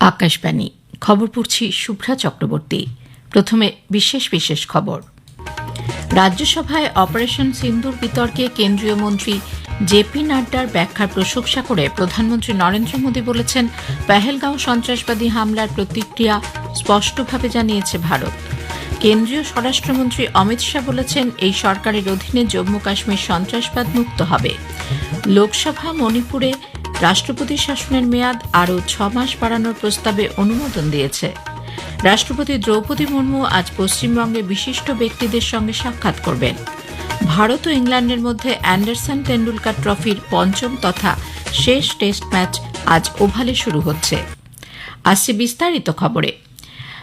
আকাশবাণী। খবর পড়ছি শুভ্রা চক্রবর্তী। প্রথমে বিশেষ বিশেষ খবর। রাজ্যসভায় অপারেশন সিন্দুর বিতর্কে কেন্দ্রীয় মন্ত্রী জেপি নাড্ডার ব্যাখ্যার প্রশংসা করে প্রধানমন্ত্রী নরেন্দ্র মোদী বলেছেন, পেহেলগাঁও সন্ত্রাসবাদী হামলার প্রতিক্রিয়া স্পষ্টভাবে জানিয়েছে ভারত। কেন্দ্রীয় স্বরাষ্ট্রমন্ত্রী অমিত শাহ বলেছেন, এই সরকারের অধীনে জম্মু কাশ্মীর সন্ত্রাসবাদ মুক্ত হবে। লোকসভা মণিপুরে রাষ্ট্রপতি শাসনের মেয়াদ আরও ছ মাস বাড়ানোর প্রস্তাবে অনুমোদন দিয়েছে। রাষ্ট্রপতি দ্রৌপদী মুর্মু আজ পশ্চিমবঙ্গে বিশিষ্ট ব্যক্তিদের সঙ্গে সাক্ষাৎ করবেন। ভারত ও ইংল্যান্ডের মধ্যে অ্যান্ডারসন তেন্ডুলকার ট্রফির পঞ্চম তথা শেষ টেস্ট ম্যাচ আজ ওভালে শুরু হচ্ছে। আসছে বিস্তারিত খবরে।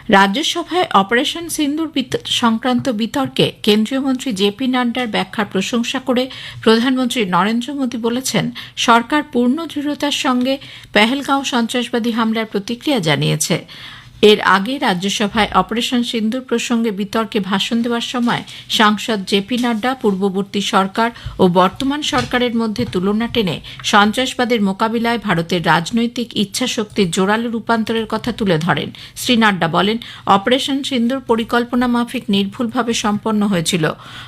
রাজ্যসভায় অপারেশন সিন্দুর সংক্রান্ত বিতর্কে কেন্দ্রীয় মন্ত্রী জেপি নাড্ডার ব্যাখ্যার প্রশংসা করে প্রধানমন্ত্রী নরেন্দ্র মোদী বলেছেন, সরকার পূর্ণ দৃঢ়তার সঙ্গে পেহেলগাঁও সন্ত্রাসবাদী হামলার প্রতিক্রিয়া জানিয়েছে। এর আগে রাজ্যসভায় অপারেশন সিন্দুর প্রসঙ্গে বিতর্কে ভাষণ দেওয়ার সময় সাংসদ জেপি নাড্ডা, পূর্ববর্তী সরকার ও বর্তমান সরকারের মধ্যে তুলনা টেনে সন্ত্রাসবাদের মোকাবিলায় ভারতের রাজনৈতিক ইচ্ছাশক্তির জোরালো রূপান্তরের কথা তুলে ধরেন। শ্রী নাড্ডা বলেন, অপারেশন সিন্দুর পরিকল্পনা মাফিক নির্ভুলভাবে সম্পন্ন হয়েছিল।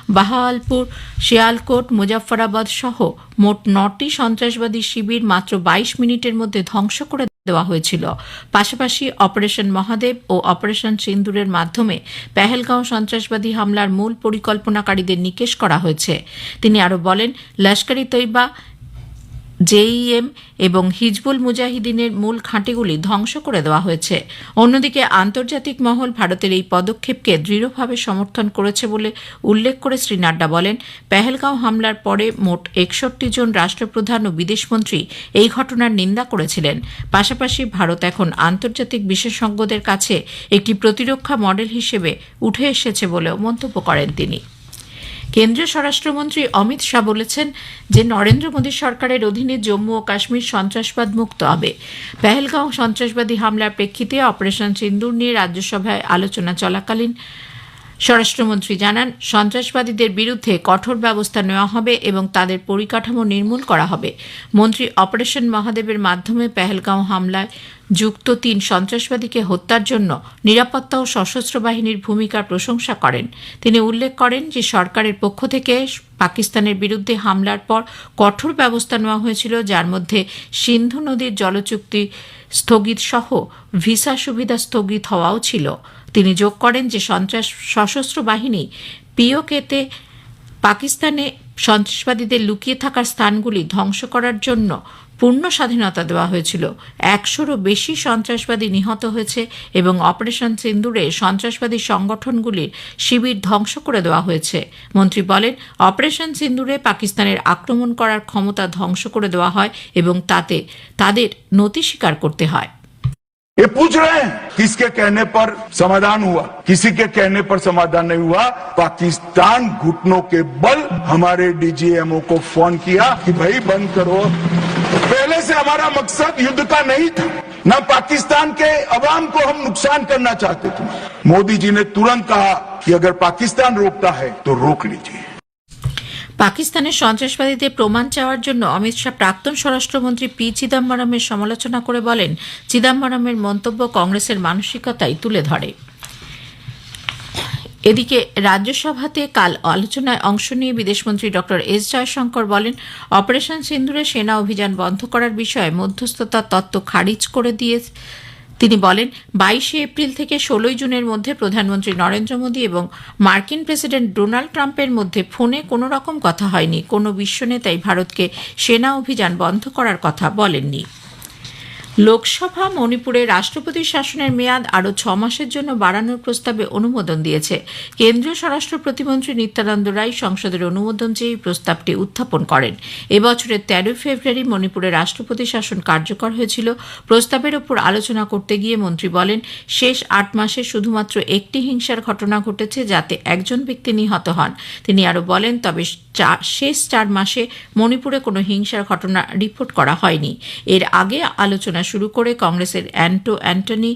বাহাওয়ালপুর শিয়ালকোট, মুজাফফরাবাদ সহ মোট নটি সন্ত্রাসবাদী শিবির মাত্র বাইশ মিনিটের মধ্যে ধ্বংস করে দেওয়া হয়েছিল। পাশাপাশি অপারেশন মহাদেব ও অপারেশন সিন্দুরের মাধ্যমে পেহেলগাঁও সন্ত্রাসবাদী হামলার মূল পরিকল্পনাকারীদের নিকেশ করা হয়েছে। তিনি আরও বলেন লস্কর ই তৈবা জেইএম এবং হিজবুল মুজাহিদিনের মূল ঘাঁটিগুলি ধ্বংস করে দেওয়া হয়েছে। অন্যদিকে আন্তর্জাতিক মহল ভারতের এই পদক্ষেপকে দৃঢ়ভাবে সমর্থন করেছে বলে উল্লেখ করে শ্রী নাড্ডা বলেন, পেহেলগাঁও হামলার পরে মোট একষট্টি জন রাষ্ট্রপ্রধান ও বিদেশমন্ত্রী এই ঘটনার নিন্দা করেছিলেন। পাশাপাশি ভারত এখন আন্তর্জাতিক বিশেষজ্ঞদের কাছে একটি প্রতিরক্ষা মডেল হিসেবে উঠে এসেছে বলেও মন্তব্য করেন তিনি। কেন্দ্রীয় স্বরাষ্ট্রমন্ত্রী অমিত শাহ বলেছেন যে নরেন্দ্র মোদী সরকারের অধীনে জম্মু ও কাশ্মীর সন্ত্রাসবাদ মুক্ত হবে। পেহেলগাঁও সন্ত্রাসবাদী হামলার প্রেক্ষিতে অপারেশন সিন্দুর নিয়ে রাজ্যসভায় আলোচনা চলাকালীন স্বরাষ্ট্রমন্ত্রী জানান, সন্ত্রাসবাদীদের বিরুদ্ধে কঠোর ব্যবস্থা নেওয়া হবে এবং তাদের পরিকাঠামো নির্মূল করা হবে। মন্ত্রী অপারেশন মহাদেবের মাধ্যমে পেহেলগাঁও হামলায় যুক্ত তিন সন্ত্রাসবাদীকে হত্যার জন্য নিরাপত্তা ও সশস্ত্র বাহিনীর ভূমিকার প্রশংসা করেন। তিনি উল্লেখ করেন যে, সরকারের পক্ষ থেকে পাকিস্তানের বিরুদ্ধে হামলার পর কঠোর ব্যবস্থা নেওয়া হয়েছিল, যার মধ্যে সিন্ধু নদীর জলচুক্তি স্থগিত সহ ভিসা সুবিধা স্থগিত হওয়াও ছিল। তিনি যোগ করেন যে সন্ত্রাস সশস্ত্র বাহিনী পিওকেতে পাকিস্তানে সন্ত্রাসবাদীদের লুকিয়ে থাকার স্থানগুলি ধ্বংস করার জন্য পূর্ণ স্বাধীনতা দেওয়া হয়েছিল। একশোরও বেশি সন্ত্রাসবাদী নিহত হয়েছে এবং অপারেশন সিন্দুরে সন্ত্রাসবাদী সংগঠনগুলির শিবির ধ্বংস করে দেওয়া হয়েছে। মন্ত্রী বলেন, অপারেশন সিন্দুরে পাকিস্তানের আক্রমণ করার ক্ষমতা ধ্বংস করে দেওয়া হয় এবং তাতে তাদের নতি স্বীকার করতে হয়। ये पूछ रहे हैं। किसके कहने पर समाधान हुआ? किसी के कहने पर समाधान नहीं हुआ? पाकिस्तान घुटनों के बल हमारे डीजीएमओ को फ़ोन किया कि भाई बंद करो। पहले से हमारा मकसद युद्ध का नहीं था। न पाकिस्तान के अवाम को हम नुकसान करना चाहते थे। मोदी जी ने तुरंत कहा कि अगर पाकिस्तान रोकता है तो रोक लीजिए। পাকিস্তানের সন্ত্রাসবাদীদের প্রমাণ চাওয়ার জন্য অমিত শাহ প্রাক্তন স্বরাষ্ট্রমন্ত্রী পি চিদম্বরমের সমালোচনা করে বলেন, চিদম্বরমের মন্তব্য কংগ্রেসের মানসিকতাই তুলে ধরে। এদিকে রাজ্যসভাতে কাল আলোচনায় অংশ নিয়ে বিদেশমন্ত্রী ডক্টর এস জয়শঙ্কর বলেন, অপারেশন সিন্দুরে সেনা অভিযান বন্ধ করার বিষয়ে মধ্যস্থতার তত্ত্ব খারিজ করে দিয়ে তিনি বলেন, বাইশে এপ্রিল থেকে ষোলোই জুনের মধ্যে প্রধানমন্ত্রী নরেন্দ্র মোদী এবং মার্কিন প্রেসিডেন্ট ডোনাল্ড ট্রাম্পের মধ্যে ফোনে কোনো রকম কথা হয়নি। কোনো বিশ্বনেতাই ভারতকে সেনা অভিযান বন্ধ করার কথা বলেননি। লোকসভা মণিপুরে রাষ্ট্রপতি শাসনের মেয়াদ আরও ছ মাসের জন্য বাড়ানোর প্রস্তাবে অনুমোদন দিয়েছে। কেন্দ্রীয় স্বরাষ্ট্র প্রতিমন্ত্রী নিত্যানন্দ রায় সংসদের অনুমোদন চেয়ে প্রস্তাবটি উত্থাপন করেন। এবছরের তেরোই ফেব্রুয়ারি মণিপুরে রাষ্ট্রপতি শাসন কার্যকর হয়েছিল। প্রস্তাবের ওপর আলোচনা করতে গিয়ে মন্ত্রী বলেন, শেষ আট মাসে শুধুমাত্র একটি হিংসার ঘটনা ঘটেছে যাতে একজন ব্যক্তি নিহত হন। তিনি আরও বলেন, তবে শেষ চার মাসে মণিপুরে কোনো হিংসার ঘটনা রিপোর্ট করা হয়নি। এর আগে আলোচনা শুরু করে কংগ্রেসের অ্যান্টো অ্যান্টনি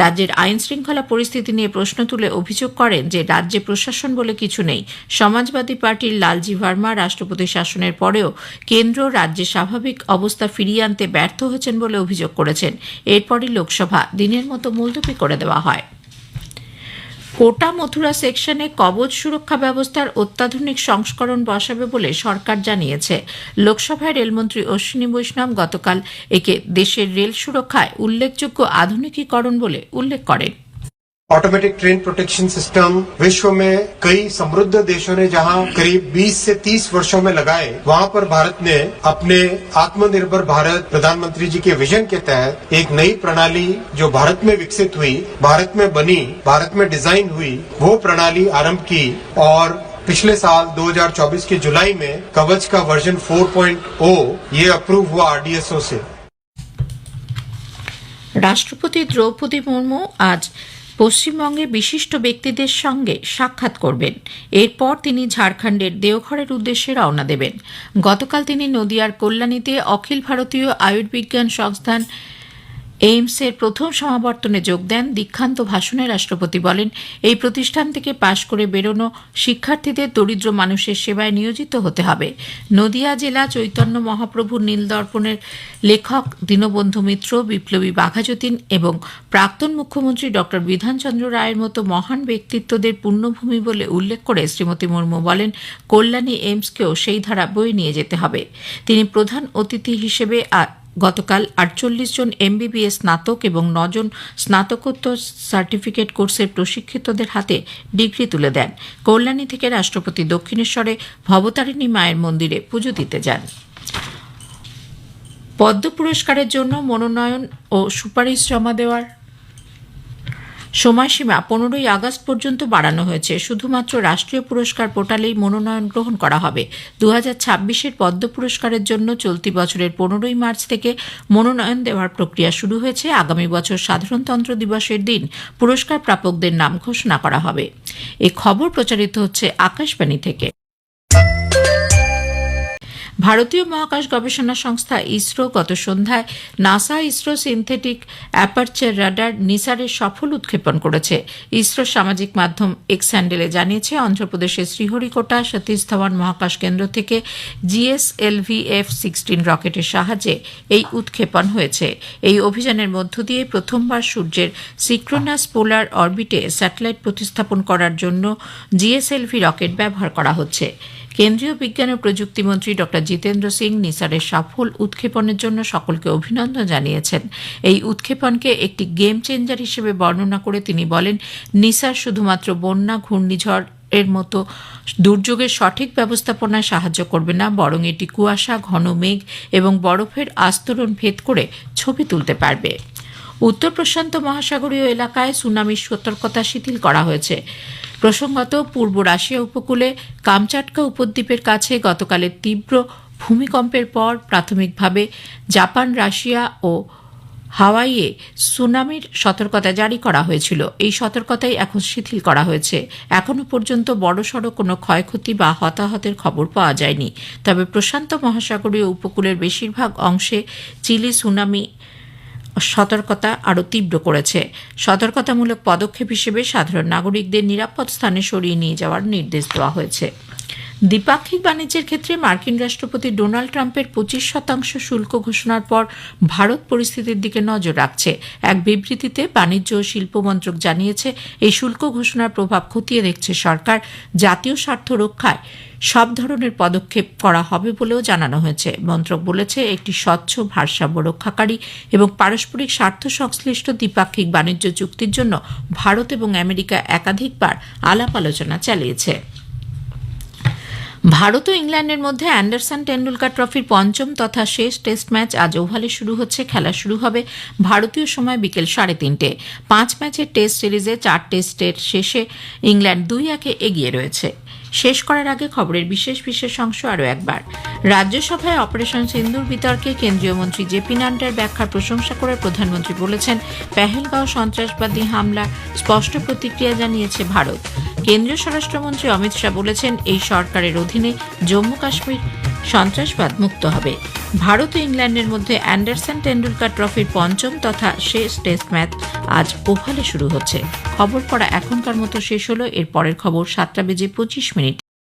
রাজ্যের আইন শৃঙ্খলা পরিস্থিতি নিয়ে প্রশ্ন তুলে অভিযোগ করেন যে রাজ্যে প্রশাসন বলে কিছু নেই। সমাজবাদী পার্টির লালজি ভার্মা রাষ্ট্রপতি শাসনের পরেও কেন্দ্র রাজ্যে স্বাভাবিক অবস্থা ফিরিয়ে আনতে ব্যর্থ হয়েছেন বলে অভিযোগ করেছেন। এরপরই লোকসভা দিনের মতো মুলতবি করে দেওয়া হয়। কোটা মথুরা সেকশনে কবচ সুরক্ষা ব্যবস্থার অত্যাধুনিক সংস্করণ বসাবে বলে সরকার জানিয়েছে। লোকসভায় রেলমন্ত্রী অশ্বিনী বৈষ্ণব গতকাল একে দেশের রেল সুরক্ষায় উল্লেখযোগ্য আধুনিকীকরণ বলে উল্লেখ করেন। ऑटोमेटिक ट्रेन प्रोटेक्शन सिस्टम विश्व में कई समृद्ध देशों ने जहाँ करीब 20 से 30 वर्षों में लगाए, वहाँ पर भारत ने अपने आत्मनिर्भर भारत प्रधानमंत्री जी के विजन के तहत एक नई प्रणाली जो भारत में विकसित हुई, भारत में बनी, भारत में डिज़ाइन हुई, वो प्रणाली आरंभ की और पिछले साल 2024 के जुलाई में कवच का वर्जन 4.0 ये अप्रूव हुआ आरडीएसओ से। राष्ट्रपति द्रौपदी मुर्मू आज পশ্চিমবঙ্গে বিশিষ্ট ব্যক্তিদের সঙ্গে সাক্ষাৎ করবেন। এরপর তিনি ঝাড়খণ্ডের দেওঘরের উদ্দেশ্যে রওনা দেবেন। গতকাল তিনি নদিয়ার কল্যাণীতে অখিল ভারতীয় আয়ুর্বিজ্ঞান সংস্থান এইমসের প্রথম সমাবর্তনে যোগ দেন দীক্ষান্ত ভাষণে রাষ্ট্রপতি বলেন, এই প্রতিষ্ঠান থেকে পাশ করে বেরোনো শিক্ষার্থীদের দরিদ্র মানুষের সেবায় নিয়োজিত হতে হবে। নদিয়া জেলা চৈতন্য মহাপ্রভুর নীলদর্পণের লেখক দীনবন্ধু মিত্র, বিপ্লবী বাঘাযতীন এবং প্রাক্তন মুখ্যমন্ত্রী ড. বিধানচন্দ্র রায়ের মতো মহান ব্যক্তিত্বদের পূর্ণভূমি বলে উল্লেখ করে শ্রীমতী মুর্মু বলেন, কল্যাণী এইমসকেও সেই ধারা বয়ে নিয়ে যেতে হবে। তিনি প্রধান অতিথি হিসেবে গতকাল আটচল্লিশ জন এমবিবিএস স্নাতক এবং নজন স্নাতকোত্তর সার্টিফিকেট কোর্সের প্রশিক্ষিতদের হাতে ডিগ্রি তুলে দেন। কল্যাণী থেকে রাষ্ট্রপতি দক্ষিণেশ্বরে ভবতারিণী মায়ের মন্দিরে পুজো দিতে যান। পদ্ম পুরস্কারের জন্য মনোনয়ন ও সুপারিশ জমা দেওয়ার সময়সীমা পনেরোই আগস্ট পর্যন্ত বাড়ানো হয়েছে। শুধুমাত্র রাষ্ট্রীয় পুরস্কার পোর্টালেই মনোনয়ন গ্রহণ করা হবে। দু হাজার ছাব্বিশের পদ্ম পুরস্কারের জন্য চলতি বছরের পনেরোই মার্চ থেকে মনোনয়ন দেওয়ার প্রক্রিয়া শুরু হয়েছে। আগামী বছর সাধারণতন্ত্র দিবসের দিন পুরস্কার প্রাপকদের নাম ঘোষণা করা হবে। এ খবর প্রচারিত হচ্ছে আকাশবাণী থেকে। ভারতীয় মহাকাশ গবেষণা সংস্থা ইসরো গত সন্ধ্যায় NASA ISRO synthetic aperture radar নিসারের সফল উৎক্ষেপণ করেছে। ইসরো সামাজিক মাধ্যম এক্স হ্যান্ডেলে জানিয়েছে, অন্ধ্রপ্রদেশের শ্রীহরিকোটা সতীশ ধাওয়ান মহাকাশ কেন্দ্র থেকে জিএসএলভি এফ সিক্সটিন রকেটের সাহায্যে এই উৎক্ষেপণ হয়েছে। এই অভিযানের মধ্য দিয়ে প্রথমবার সূর্যের সিক্রোনাস পোলার অরবিটে স্যাটেলাইট প্রতিস্থাপন করার জন্য জিএসএলভি রকেট ব্যবহার করা হচ্ছে। কেন্দ্রীয় বিজ্ঞান ও প্রযুক্তি মন্ত্রী ড জিতেন্দ্র সিং নিসারের সফল উৎক্ষেপণের জন্য সকলকে অভিনন্দন জানিয়েছেন। এই উৎক্ষেপণকে একটি গেম চেঞ্জার হিসেবে বর্ণনা করে তিনি বলেন, নিসার শুধুমাত্র বন্যা, ঘূর্ণিঝড় এর মতো দুর্যোগের সঠিক ব্যবস্থাপনায় সাহায্য করবে না, বরং এটি কুয়াশা, ঘন মেঘ এবং বরফের আস্তরণ ভেদ করে ছবি তুলতে পারবে। উত্তর প্রশান্ত মহাসাগরীয় এলাকায় সুনামির সতর্কতা শিথিল করা হয়েছে। প্রসঙ্গত, পূর্ব রাশিয়া উপকূলে কামচাটকা উপদ্বীপের কাছে গতকালের তীব্র ভূমিকম্পের পর প্রাথমিকভাবে জাপান, রাশিয়া ও হাওয়াইয়ে সুনামির সতর্কতা জারি করা হয়েছিল। এই সতর্কতাই এখন শিথিল করা হয়েছে। এখনও পর্যন্ত বড়সড় কোনো ক্ষয়ক্ষতি বা হতাহতের খবর পাওয়া যায়নি। তবে প্রশান্ত মহাসাগরীয় উপকূলের বেশিরভাগ অংশে চিলি সুনামি সতর্কতা আরও তীব্র করেছে। সতর্কতামূলক পদক্ষেপ হিসেবে সাধারণ নাগরিকদের নিরাপদ স্থানে সরিয়ে নিয়ে যাওয়ার নির্দেশ দেওয়া হয়েছে। দ্বিপাক্ষিক বাণিজ্যের ক্ষেত্রে মার্কিন রাষ্ট্রপতি ডোনাল্ড ট্রাম্পের পঁচিশ শতাংশ শুল্ক ঘোষণার পর ভারত পরিস্থিতির দিকে নজর রাখছে। এক বিবৃতিতে বাণিজ্য ও শিল্প মন্ত্রক জানিয়েছে, এই শুল্ক ঘোষণার প্রভাব খতিয়ে দেখছে সরকার জাতীয় স্বার্থ রক্ষায়। সব ধরনের পদক্ষেপ করা হবে বলেও জানানো হয়েছে। মন্ত্রক বলেছে, একটি স্বচ্ছ ভারসাম্য রক্ষাকারী এবং পারস্পরিক স্বার্থ সংশ্লিষ্ট দ্বিপাক্ষিক বাণিজ্য চুক্তির জন্য ভারত এবং আমেরিকা একাধিকবার আলাপ আলোচনা চালিয়েছে। ভারত ও ইংল্যান্ডের মধ্যে অ্যান্ডারসন টেন্ডুলকার ট্রফির পঞ্চম তথা শেষ টেস্ট ম্যাচ আজ ওভালে শুরু হচ্ছে, খেলা শুরু হবে ভারতীয় সময় বিকেল সাড়ে তিনটে। পাঁচ ম্যাচের টেস্ট সিরিজে চার টেস্টের শেষে ইংল্যান্ড দুই একে এগিয়ে রয়েছে। শেষ করার আগে খবরের বিশেষ বিশেষ অংশ আরও একবার। রাজ্যসভায় অপারেশন সিন্দুর বিতর্কে কেন্দ্রীয় মন্ত্রী জেপি নাড্ডার ব্যাখ্যার প্রশংসা করে প্রধানমন্ত্রী বলেছেন, পেহেলগাঁও সন্ত্রাসবাদী হামলা স্পষ্ট প্রতিক্রিয়া জানিয়েছে ভারত। কেন্দ্রীয় স্বরাষ্ট্রমন্ত্রী অমিত শাহ বলেছেন, এই সরকারের অধীনে জম্মু কাশ্মীর সন্ত্রাসবাদ মুক্ত হবে। ভারত ও ইংল্যান্ডের মধ্যে অ্যান্ডারসন টেন্ডুলকার ট্রফির পঞ্চম তথা শেষ টেস্ট ম্যাচ আজ ওভালে শুরু হচ্ছে। খবর পড়া এখনকার মতো শেষ হলো, এর পরের খবর সাতটা বেজে পঁচিশ মিনিট।